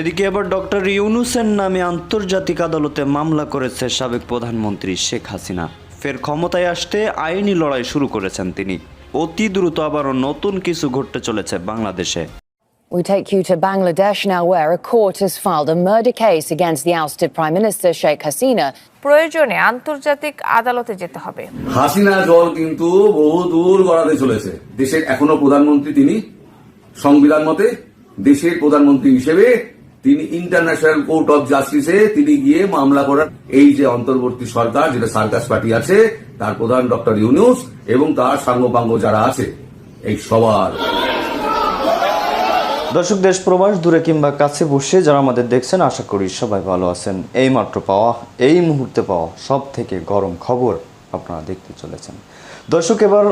এদিকে এবার ডক্টর ইউনুসের নামে আন্তর্জাতিক আদালতে মামলা করেছে সাবেক প্রধানমন্ত্রী শেখ হাসিনা। ফের ক্ষমতায় আসতে আইনি লড়াই শুরু করেছেন তিনি। অতি দ্রুত আবারও নতুন কিছু ঘটতে চলেছে বাংলাদেশে। We take you to Bangladesh now, where a court has filed a murder case against the ousted Prime Minister Sheikh Hasina. প্রয়োজনে আন্তর্জাতিক আদালতে যেতে হবে। হাসিনা জল কিন্তু বহু দূর গড়াতে চলেছে। দেশের এখনও প্রধানমন্ত্রী তিনি। সংবিধান মতে দেশের প্রধানমন্ত্রী হিসেবে তিনি ইন্টারন্যাশনাল কোর্ট অফ জাস্টিসে তিনি গিয়ে মামলা করার এই যে অন্তর্বর্তী সরকার, যেটা সার্কাস পার্টি আছে, তার প্রধান ডক্টর ইউনুস এবং তার সাঙ্গপাঙ্গ যারা আছে, এই সবার। দর্শক, দেশ প্রবাস দূরে কিংবা কাছে বসে যারা আমাদের দেখছেন, আশা করি সবাই ভালো আছেন। এই মাত্র পাওয়া, এই মুহূর্তে পাওয়া সব থেকে গরম খবর আপনারা দেখতে চলেছেন। দর্শক, এবার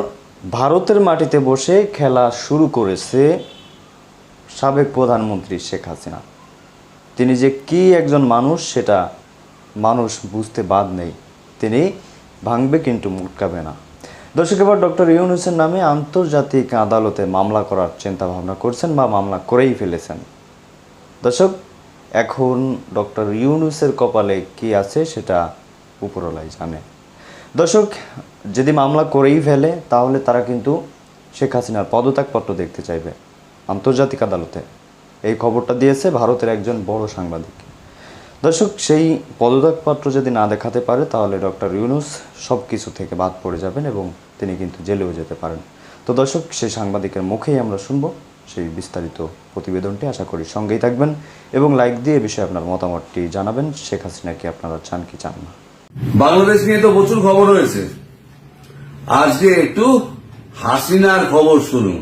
ভারতের মাটিতে বসে খেলা শুরু করেছে সাবেক প্রধানমন্ত্রী শেখ হাসিনা। তিনি যে কি একজন মানুষ, সেটা মানুষ বুঝতে বাদ নেই। তিনি ভাঙবে কিন্তু মুটকাবে না। দর্শক, এবার ডক্টর ইউনুসের নামে আন্তর্জাতিক আদালতে মামলা করার চিন্তা ভাবনা করছেন বা মামলা করেই ফেলেছেন। দর্শক, এখন ডক্টর ইউনুসের কপালে কি আছে সেটা উপরলাই জানে। দর্শক, যদি মামলা করেই ফেলে, তাহলে তারা কিন্তু শেখ হাসিনার পদত্যাগপত্র দেখতে চাইবে আন্তর্জাতিক আদালতে। এই খবরটা দিয়েছে ভারতের একজন বড় সাংবাদিক। দর্শক, সেই পদত্যাগপত্র যদি না দেখাতে পারে, তাহলে ডক্টর ইউনুস সব কিছু থেকে বাদ পড়ে যাবেন এবং তিনি কিন্তু জেলেও যেতে পারেন। তো দর্শক, সেই সাংবাদিকের মুখেই আমরা শুনব সেই বিস্তারিত প্রতিবেদনটি। আশা করি সঙ্গেই থাকবেন এবং লাইক দিয়ে বিষয়ে আপনার মতামতটি জানাবেন। শেখ হাসিনা কি, আপনারা চান কি চান না? বাংলাদেশ নিয়ে তো প্রচুর খবর হয়েছে আজকে একটু হাসিনার খবর শুনুন।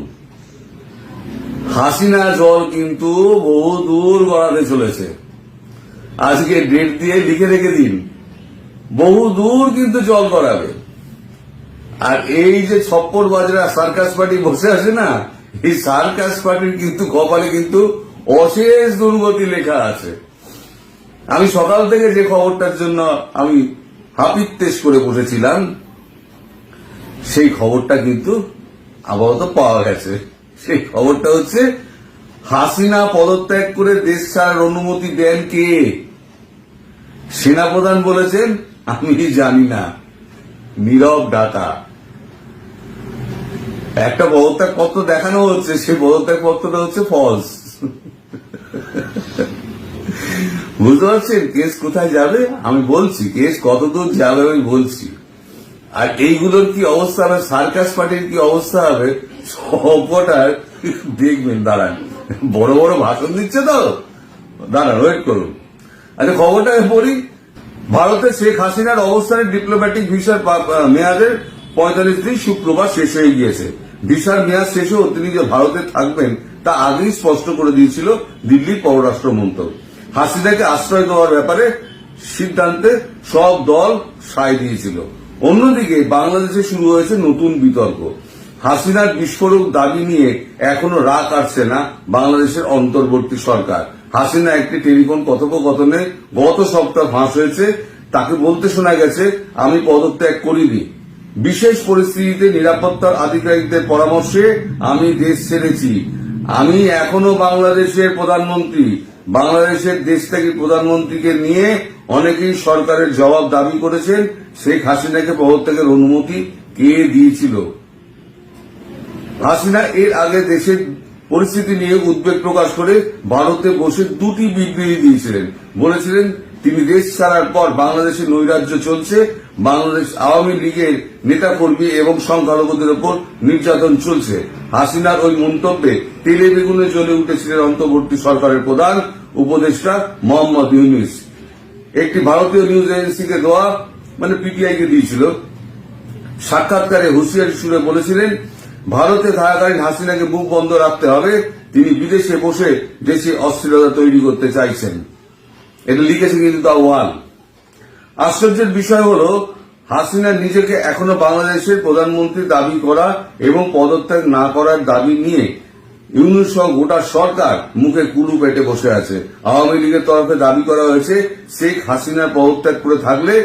হাসিনা জল কিন্তু বহু দূর গড়াতে চলেছে। আজকে ডেট দিয়ে লিখে রেখে দিন, বহু দূর কিন্তু জল গড়াবে। আর এই যে ছপ্পর বাজরা সার্কাস পার্টি বসে আছে না, এই সার্কাস পার্টির কিন্তু কপালে কিন্তু অশেষ দুর্গতি লেখা আছে। আমি সকাল থেকে যে খবরটার জন্য আমি হাপিত্তেশ করে বসেছিলাম, সেই খবরটা কিন্তু আপাতত পাওয়া গেছে। সেই খবরটা হচ্ছে, হাসিনা পদত্যাগ করে দেশ ছাড়ার অনুমতি দেন কে? সেনাপ্রধান বলেছেন, আমি জানি না। নীরব ডাকা। একটা পদত্যাগ পত্র দেখানো হচ্ছে, সেই পদত্যাগ পত্রটা হচ্ছে ফলস বুঝতে পারছেন? কেস কোথায় যাবে? আমি বলছি, কেস কতদূর যাবে আমি বলছি। আর এইগুলোর কি অবস্থা হবে? সার্কাস পার্টির কি অবস্থা হবে? সবকটার দেখবেন, দাঁড়ান। বড় বড় ভাষণ দিচ্ছে তো? দাঁড়ান ওয়েট করুন। আচ্ছা খবরটা পড়ি। ভারতে শেখ হাসিনার অবস্থানের ডিপ্লোম্যাটিক ভিসার মেয়াদের পঁয়তাল্লিশ দিন শুক্রবার শেষ হয়ে গিয়েছে। ভিসার মেয়াদ শেষ হয়েও তিনি যে ভারতে থাকবেন তা আগেই স্পষ্ট করে দিয়েছিল দিল্লির পররাষ্ট্র মন্ত্রক। হাসিনাকে আশ্রয় দেওয়ার ব্যাপারে সিদ্ধান্তে সব দল সায় দিয়েছিল। অন্যদিকে বাংলাদেশে শুরু হয়েছে নতুন বিতর্ক। হাসিনার বিস্ফোরক দাবি নিয়ে এখনও রাগ আসছে না বাংলাদেশের অন্তর্বর্তী সরকার। হাসিনা একটি টেলিফোন কথোপকথনে গত সপ্তাহ ফাঁস হয়েছে। তাকে বলতে শোনা গেছে, আমি পদত্যাগ করিনি। বিশেষ পরিস্থিতিতে নিরাপত্তার আধিকারিকদের পরামর্শে আমি দেশ ছেড়েছি। আমি এখনও বাংলাদেশের প্রধানমন্ত্রী। বাংলাদেশের দেশত্যাগী প্রধানমন্ত্রীকে নিয়ে অনেকেই সরকারের জবাব দাবি করেছেন শেখ হাসিনাকে পদত্যাগের অনুমতি কে দিয়েছিল। হাসিনা এর আগে দেশের পরিস্থিতি নিয়ে উদ্বেগ প্রকাশ করে ভারতে বসে দুটি বিবৃতি দিয়েছিলেন। বলেছিলেন, তিনি দেশ ছাড়ার পর বাংলাদেশে নৈরাজ্য চলছে, বাংলাদেশ আওয়ামী লীগের নেতাকর্মী এবং সংখ্যালঘুদের ওপর নির্যাতন চলছে। হাসিনার ওই মন্তব্যে তেলে বেগুনে জ্বলে উঠেছিলেন অন্তর্বর্তী সরকারের প্রধান উপদেষ্টা মোহাম্মদ ইউনুস। একটি ভারতীয় নিউজ এজেন্সিকে দেওয়া মানে পিটিআই কে দিয়েছিল। সাক্ষাৎকারে হুঁশিয়ারি সুরে বলেছিলেন, ভারতে থাকাকালীন হাসিনাকে মুখ বন্ধ রাখতে হবে। তিনি বিদেশে বসে দেশে অস্থিরতা তৈরি করতে চাইছেন। এটা লিখেছে কিন্তু দা ওয়াল। আশ্চর্যের বিষয় হল, হাসিনা নিজেকে এখনও বাংলাদেশের প্রধানমন্ত্রী দাবি করা এবং পদত্যাগ না করার দাবি নিয়ে ইউনুস সহ গোটা সরকার মুখে কুলু পেটে বসে আছে। আওয়ামী লীগের তরফে দাবি করা হয়েছে, শেখ হাসিনার পদত্যাগ করে থাকলে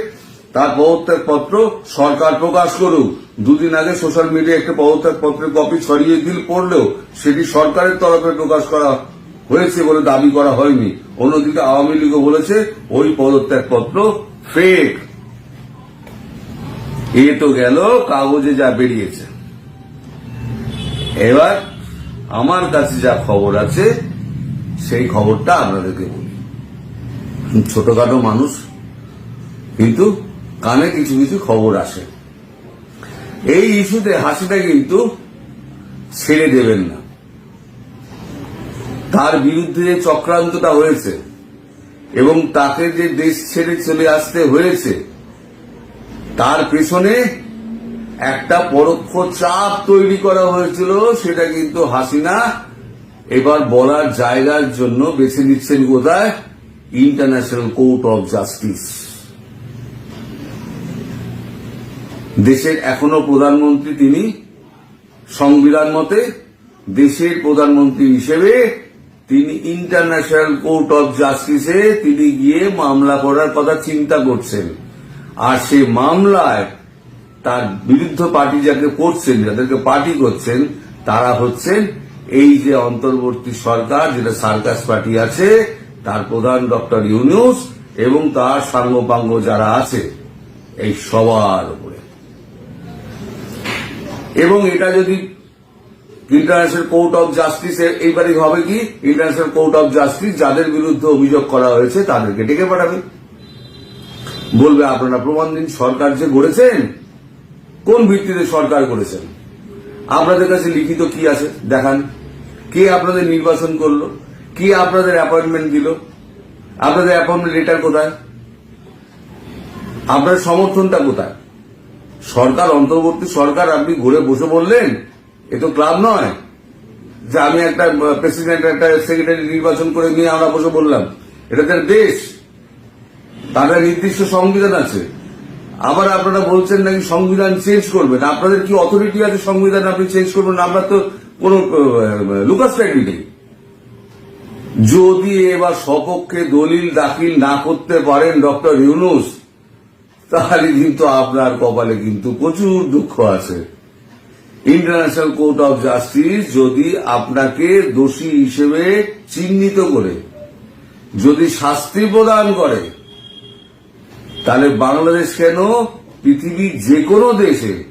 তার পদত্যাগ পত্র সরকার প্রকাশ করুক। দুদিন আগে সোশ্যাল মিডিয়ায় একটা পদত্যাগ পত্রের কপি ছড়িয়ে দিল পড়লেও সেটি সরকারের তরফে প্রকাশ করা হয়েছে বলে দাবি করা হয়নি। অন্যদিকে আওয়ামী লীগও বলেছে, ওই পদত্যাগ পত্র ফেক এ তো গেল, কাগজে যা বেরিয়েছে। এবার আমার কাছে যা খবর আছে, সেই খবরটা আপনাদেরকে বলি। ছোটখাটো মানুষ, কিন্তু কানে কিছু কিছু খবর আসে। এই ইস্যুতে হাসিটা কিন্তু ছেড়ে দেবেন না। তার বিরুদ্ধে যে চক্রান্তটা হয়েছে, এবং তাকে যে দেশ ছেড়ে চলে আসতে হয়েছে, তার পেছনে একটা পরোক্ষ চাপ তৈরি করা হয়েছিল, সেটা কিন্তু হাসিনা এবার বলার জায়গার জন্য বেছে নিচ্ছেন কোথায়? ইন্টারন্যাশনাল কোর্ট অফ জাস্টিস দেশের এখনও প্রধানমন্ত্রী তিনি, সংবিধান মতে দেশের প্রধানমন্ত্রী হিসেবে তিনি ইন্টারন্যাশনাল কোর্ট অফ জাস্টিসে তিনি গিয়ে মামলা করার কথা চিন্তা করছেন। আর সেই মামলায় তার বিরুদ্ধ পার্টি যাকে করছেন, যাদেরকে পার্টি করছেন, তারা হচ্ছেন এই যে অন্তর্বর্তী সরকার, যেটা সার্কাস পার্টি আছে, তার প্রধান ডক্টর ইউনুস এবং তার সাঙ্গপাঙ্গ যারা আছে, এই সবার উপরে। এবং এটা যদি ইন্টারন্যাশনাল কোর্ট অফ জাস্টিস এইবারে হবে কি? ইন্টারন্যাশনাল কোর্ট অফ জাস্টিস, যাদের বিরুদ্ধে অভিযোগ করা হয়েছে, তাদেরকে ডেকে পাঠাবে। বলবে, আপনারা প্রমাণ দিন, সরকার যে গড়েছেন কোন ভিত্তিতে সরকার করেছেন? আপনাদের কাছে লিখিত কি আছে? দেখান। কে আপনাদের নির্বাচন করল? কে আপনাদের অ্যাপয়েন্টমেন্ট দিল? আপনাদের অ্যাপয়েন্টমেন্ট লেটার কোথায়? আপনার সমর্থনটা কোথায়? সরকার, অন্তর্বর্তী সরকার, আপনি ঘুরে বসে বললেন, এ তো ক্লাব নয়। যে আমি একটা প্রেসিডেন্ট একটা সেক্রেটারি নির্বাচন করে নিয়ে আমরা বসে বললাম, এটা তার দেশ। তাদের নির্দিষ্ট সংবিধান আছে। আবার আপনারা বলছেন নাকি সংবিধান চেঞ্জ করবেন আপনাদের কি অথরিটি আছে সংবিধান আপনি চেঞ্জ করবেন আমরা তো কোনো লুকাস ফ্যাক্টরি নেই। যদি এবার সপক্ষে দলিল দাখিল না করতে পারেন ডক্টর ইউনুস, তাহলে কিন্তু আপনার কপালে কিন্তু প্রচুর দুঃখ আছে। ইন্টারন্যাশনাল কোর্ট অফ জাস্টিস যদি আপনাকে দোষী হিসেবে চিহ্নিত করে, যদি শাস্তি প্রদান করে তাহলে বাংলাদেশ কেন পৃথিবীর যে কোনো দেশে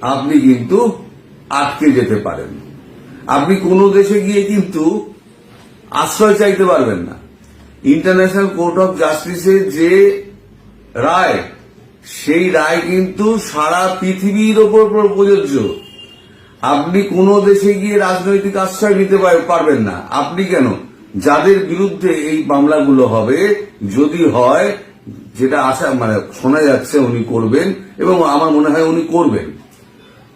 আপনি কিন্তু আটকে যেতে পারেন? আপনি কোনো দেশে গিয়ে কিন্তু আশ্রয় চাইতে পারবেন না। ইন্টারন্যাশনাল কোর্ট অফ জাস্টিসের যে রায়, সেই রায় কিন্তু সারা পৃথিবীর ওপর প্রযোজ্য। আপনি কোন দেশে গিয়ে রাজনৈতিক আশ্রয় নিতে পার- পারবেন না। আপনি কেন? যাদের বিরুদ্ধে এই মামলাগুলো হবে, যদি হয় যেটা আশা মানে শোনা যাচ্ছে উনি করবেন এবং আমার মনে হয় উনি করবেন।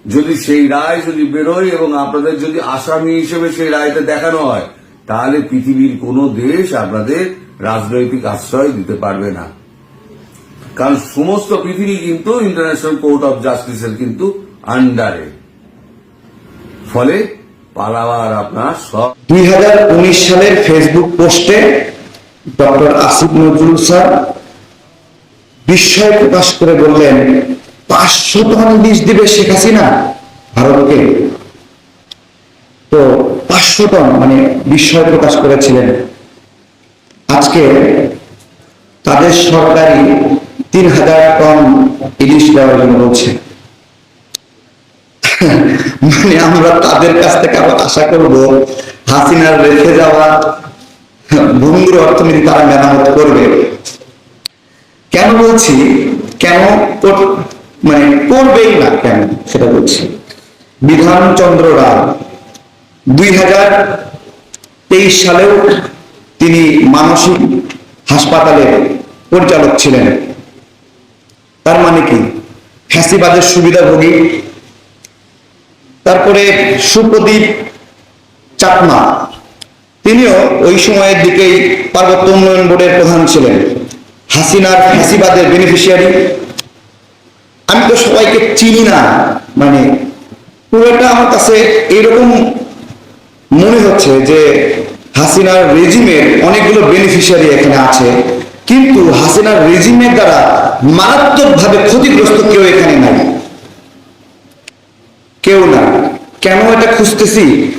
যদি সেই রায় যদি বেরোয় এবং আপনাদের যদি আসামি হিসেবে সেই রায়টা দেখানো হয়, তাহলে পৃথিবীর কোনো দেশ আপনাদের রাজনৈতিক আশ্রয় দিতে পারবে না। কারণ সমস্ত পৃথিবী কিন্তু ইন্টারন্যাশনাল কোর্ট অফ জাস্টিসের কিন্তু আন্ডারে ফলে পালাবার আপনার সব দুই হাজার উনিশ সালের ফেসবুক পোস্টে ডক্টর আসিফ নজরুল স্যার বিস্ময় প্রকাশ করে বললেন পাঁচশো টন বীজ দিবে শেখ হাসিনা ভারতকে? তো পাঁচশো টন মানে বিস্ময় প্রকাশ করেছিলেন। আজকে তাদের সরকারি তিন হাজার টন ইলিশ দেওয়ার জন্য বলছে। মানে আমরা তাদের কাছ থেকে আবার আশা করব, হাসিনার রেখে যাওয়া ভঙ্গুর অর্থনীতি তারা মেরামত করবে। কেন বলছি? কেন মানে করবেই না কেন? সেটা বলছি। বিধানচন্দ্র রায় দুই হাজার তেইশ সালেও তিনি মানসিক হাসপাতালের পরিচালক ছিলেন। তার মানে কি? ফ্যাসিবাদের সুবিধাভোগী। তারপরে সুপ্রদীপ চাকমা। তিনিও ওই সময়ের দিকেই পার্বত্য উন্নয়ন বোর্ডের প্রধান ছিলেন। হাসিনার ফ্যাসিবাদের বেনিফিশিয়ারি আমি তো সবাইকে চিনি না মানে পুরোটা আমার কাছে এরকম মনে হচ্ছে যে হাসিনার রেজিমের অনেকগুলো বেনিফিশিয়ারি এখানে আছে। কিন্তু হাসিনার রেজিমের দ্বারা মারাত্মকভাবে ক্ষতিগ্রস্ত কেউ এখানে নাই। কেউ না। কেন এটা খুঁজতেছি?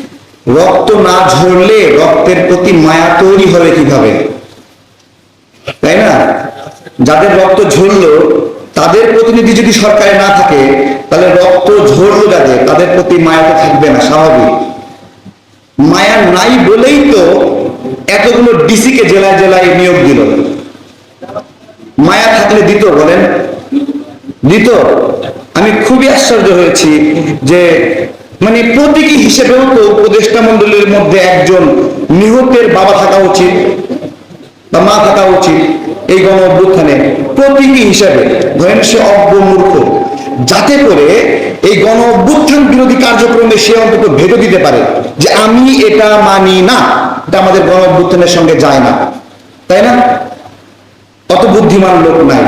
রক্ত না ঝরলে রক্তের প্রতি মায়া তৈরি হবে কীভাবে? তাই না? যাদের রক্ত ঝরলো, তাদের প্রতিনিধি যদি সরকারে না থাকে, তাহলে রক্ত ঝরলো যাদের, তাদের প্রতি মায়া তো থাকবে না, স্বাভাবিক। মায়া নাই বলেই তো এতগুলো ডিসিকে জেলায় জেলায় নিয়োগ দিল। মায়া থাকলে দিত, বলেন? দিত। আমি খুবই আশ্চর্য হয়েছি যে মানে প্রতীকী হিসেবেও তো উপদেষ্টা মন্ডলীর মধ্যে একজন নিহতের বাবা থাকা উচিত। বা মা থাকা উচিত এই গণ অভ্যুত্থানে। প্রতীকী হিসেবে ধরেন সে অজ্ঞ মূর্খ, যাতে করে এই গণ অভ্যুত্থান বিরোধী কার্যক্রমে সে অন্তত ভেবে দিতে পারে যে আমি এটা মানি না, এটা আমাদের গণ অভ্যুত্থানের সঙ্গে যায় না। তাই না? অত বুদ্ধিমান লোক নাই।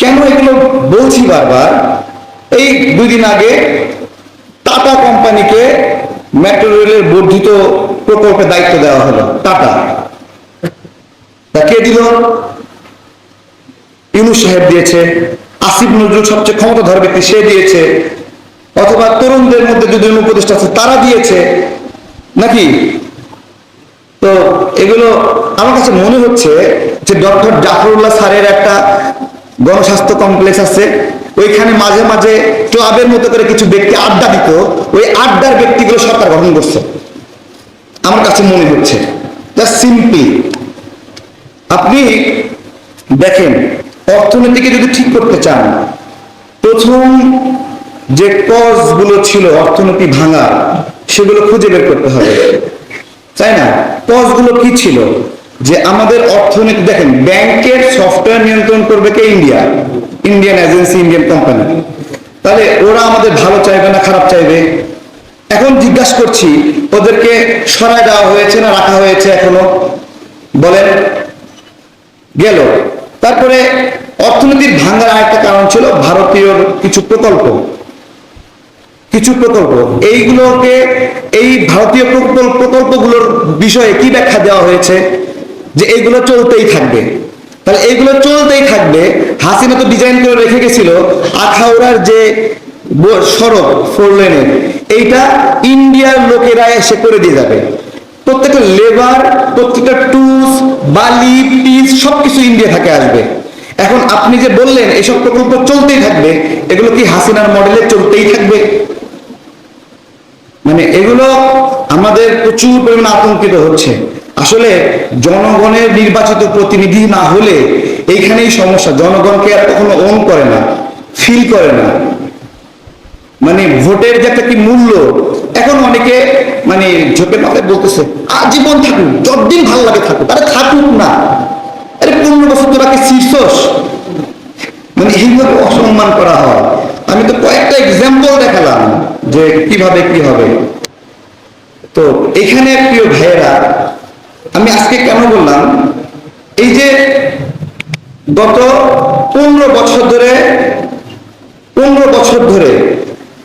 কেন এগুলো বলছি বারবার? এই দুই দিন আগে টাটা কোম্পানিকে মেট্রো রেলের বর্ধিত প্রকল্পে দায়িত্ব দেওয়া হলো, টাটা। কে দিল? ইউনুস সাহেব দিয়েছে। আসিফ নজরুল সবচেয়ে ক্ষমতাধর ব্যক্তি, সে দিয়েছে। অথবা তরুণদের মধ্যে দুজন উপদেষ্টা আছে, তারা দিয়েছে। নাকি? তো এগুলো আমার কাছে মনে হচ্ছে যে ডক্টর জাফরুল্লাহ স্যারের একটা গণস্বাস্থ্য কমপ্লেক্স আছে। ওইখানে মাঝে মাঝে ক্লাবের মতো করে কিছু ব্যক্তি আড্ডা দিত। ওই আড্ডার ব্যক্তিগুলো সরকার গঠন করছে। আমার কাছে মনে হচ্ছে। সিম্পলি। আপনি দেখেন, অর্থনীতিকে যদি ঠিক করতে চান, প্রথম যে কজগুলো ছিল অর্থনীতি ভাঙা, সেগুলো খুঁজে বের করতে হবে। তাই না? কজগুলো কি ছিল? যে আমাদের অর্থনীতি, দেখেন, ব্যাংকের সফটওয়্যার নিয়ন্ত্রণ করবে কে? India. Indian agency, Indian company. তাহলে ওরা আমাদের ভালো চাইবে না খারাপ চাইবে? এখন জিজ্ঞাসা করছি, ওদেরকে সরায় দেওয়া হয়েছে না রাখা হয়েছে এখনও? বলেন। গেল। তারপরে অর্থনীতির ভাঙ্গার আরেকটা কারণ ছিল ভারতীয় কিছু প্রকল্প। কিছু প্রকল্প। এইগুলোকে এই ভারতীয় প্রকল্প প্রকল্পগুলোর বিষয়ে কি ব্যাখ্যা দেওয়া হয়েছে? যে এইগুলো চলতেই থাকবে। তাহলে এইগুলো চলতেই থাকবে। হাসিনা তো ডিজাইন করে রেখে গেছিল আখাউড়ার যে সড়ক ফোর লেনের এইটা ইন্ডিয়ার লোকেরা এসে করে দিয়ে যাবে। প্রত্যেকটা লেবার প্রত্যেকটা টুলস বালি পিস সবকিছু ইন্ডিয়া থেকে আসবে। এখন আপনি যে বললেন, এসব প্রকল্প চলতেই থাকবে, এগুলো কি হাসিনার মডেলে চলতেই থাকবে? মানে এগুলো আমাদের প্রচুর পরিমাণে আতঙ্কিত হচ্ছে। আসলে জনগণের নির্বাচিত প্রতিনিধি না হলে এইখানেই সমস্যা। জনগণকে আর কখনো অন করে না ফিল করে না। মানে ভোটের যে একটা কি মূল্য এখন অনেকে মানে ঝোপে মাথায় বলতেছে, আজীবন থাকুক, যতদিন ভালো লাগে থাকুক। আরে থাকুক না। আরে পনেরো বছর তোরা কি শীর্ষস মানে এইভাবে অসম্মান করা হয়। আমি তো কয়েকটা এক্সাম্পল দেখালাম যে কীভাবে কি হবে। তো এখানে প্রিয় ভাইয়েরা, আমি আজকে কেন বললাম, এই যে গত পনেরো বছর ধরে, পনেরো বছর ধরে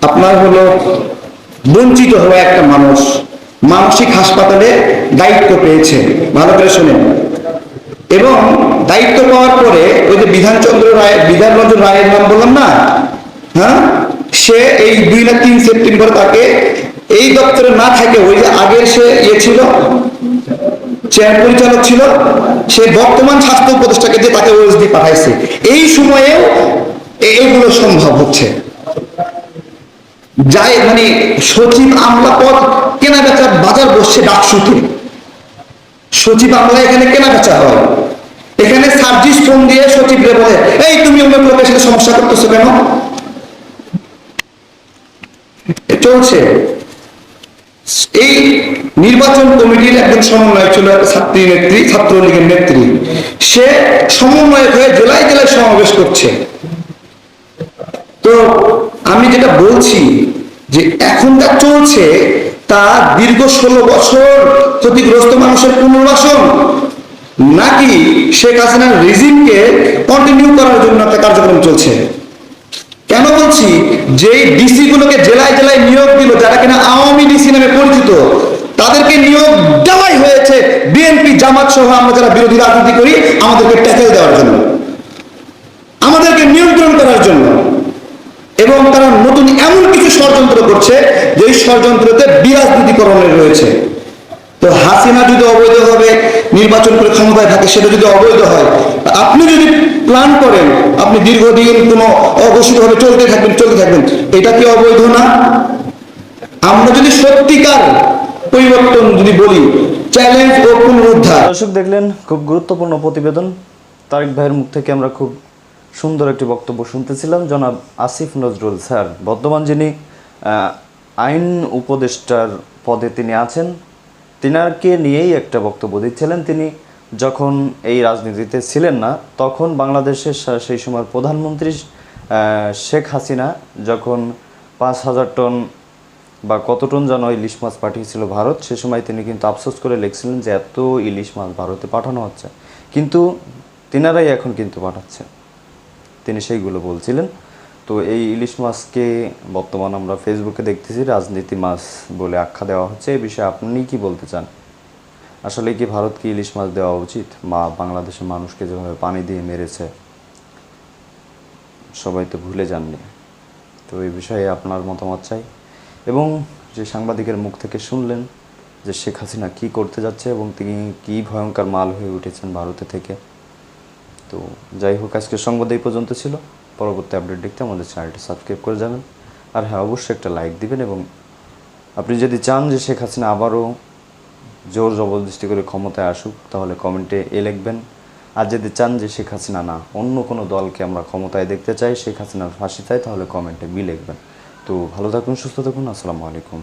আপনার হলো বঞ্চিত হওয়া একটা মানুষ মানসিক হাসপাতালে দায়িত্ব পেয়েছে। ভালো করে শুনেন। এবং দায়িত্ব পাওয়ার পরে ওই যে বিধানচন্দ্র রায় বিধানরঞ্জন রায়ের নাম বললাম না? হ্যাঁ? সে এই দুই না তিন সেপ্টেম্বর তাকে এই দপ্তরে না থাকে, ওই যে আগের সে ইয়ে ছিল, চেয়ার পরিচালক ছিল, সে বর্তমান স্বাস্থ্য উপদেষ্টাকে দিয়ে তাকে ওএসডি পাঠাইছে। এই সময়েও এ- এগুলো সম্ভব হচ্ছে। যাই মানে সচিব আমলা পদ কেনা বেচা বাজার বসছে ডাকসুতে। সচিব আমলা এখানে কেনা বেচা হয়। এখানে সার্জিস ফোন দিয়ে সচিবরে বলে, এই তুমি অন্য লোকের সাথে সমস্যা করতেছো কেন? চলছে। এই নির্বাচন কমিটির একজন সমন্বয়ক ছিল ছাত্রী, নেত্রী, ছাত্রলীগের নেত্রী। সে সমন্বয়ক হয়ে জেলায় জেলায় সমাবেশ করছে। তো আমি যেটা বলছি যে এখন যা চলছে তা দীর্ঘ ষোলো বছর ক্ষতিগ্রস্ত মানুষের পুনর্বাসন। নাকি শেখ হাসিনার রিজিমকে কন্টিনিউ করার জন্য একটা কার্যক্রম চলছে? কেন বলছি? যে ডিসি গুলোকে জেলায় জেলায় নিয়োগ দিল, যারা কিনা আওয়ামী ডিসি নামে পরিচিত, তাদেরকে নিয়োগ দেওয়াই হয়েছে বিএনপি জামাত সহ আমরা যারা বিরোধী রাজনীতি করি, আমাদেরকে ট্যাকেল দেওয়ার জন্য। আমাদেরকে নিয়ন্ত্রণ করার জন্য। এবং তারা নতুন এমন কিছু ষড়যন্ত্র করছে যে এই ষড়যন্ত্রতে বিরাজনীতিকরণের রয়েছে। তো হাসিনা যদি অবৈধভাবে নির্বাচন করে ক্ষমতায় থাকে, সেটা যদি অবৈধ হয়, আপনি যদি প্ল্যান করেন, আপনি দীর্ঘদিন কোনো অঘোষিতভাবে চলতে থাকবেন চলতে থাকবেন, এটা কি অবৈধ না? আমরা যদি সত্যিকার পরিবর্তন যদি বলি চ্যালেঞ্জ ও পুনরুদ্ধার। দর্শক দেখলেন, খুব গুরুত্বপূর্ণ প্রতিবেদন। তারেক ভাইয়ের মুখ থেকে আমরা খুব সুন্দর একটি বক্তব্য শুনতেছিলাম, জনাব আসিফ নজরুল স্যার। বর্তমান যিনি আইন উপদেষ্টার পদে তিনি আছেন, তিনারকে নিয়েই একটা বক্তব্য দিচ্ছিলেন। তিনি যখন এই রাজনীতিতে ছিলেন না, তখন বাংলাদেশের সেই সময় প্রধানমন্ত্রী শেখ হাসিনা যখন পাঁচ হাজার টন বা কত টন যেন ইলিশ মাছ পাঠিয়েছিল ভারত, সে সময় তিনি কিন্তু আফসোস করে লিখছিলেন যে এত ইলিশ মাছ ভারতে পাঠানো হচ্ছে। কিন্তু তিনারাই এখন কিন্তু পাঠাচ্ছে তিনি সেইগুলো বলছিলেন। তো এই ইলিশ মাছকে বর্তমান আমরা ফেসবুকে দেখতেছি, রাজনীতি মাছ বলে আখ্যা দেওয়া হচ্ছে। এই বিষয়ে আপনি কি বলতে চান? আসলে কি ভারতকে ইলিশ মাছ দেওয়া উচিত? মা বাংলাদেশের মানুষকে যেভাবে পানি দিয়ে মেরেছে, সবাই তো ভুলে যাননি। তো এই বিষয়ে আপনার মতামত চাই। এবং যে সাংবাদিকের মুখ থেকে শুনলেন যে শেখ হাসিনা কী করতে যাচ্ছে এবং তিনি কী ভয়ঙ্কর মাল হয়ে উঠেছেন ভারতে থেকে তো যাই হোক আজকের সংবাদ এই পর্যন্ত ছিল। পরবর্তী আপডেট দেখতে আমাদের চ্যানেলটি সাবস্ক্রাইব করে যাবেন। আর হ্যাঁ অবশ্যই একটা লাইক দিবেন এবং আপনি যদি চান যে শেখ হাসিনা আবারও জোর জবরদস্তি করে ক্ষমতায় আসুক, তাহলে কমেন্টে এ লিখবেন। আর যদি চান যে শেখ হাসিনা না, অন্য কোনো দলকে আমরা ক্ষমতায় দেখতে চাই, শেখ হাসিনার ফাঁসি চাই, তাহলে কমেন্টে বি লিখবেন। তো ভালো থাকুন, সুস্থ থাকুন, আসসালামু আলাইকুম।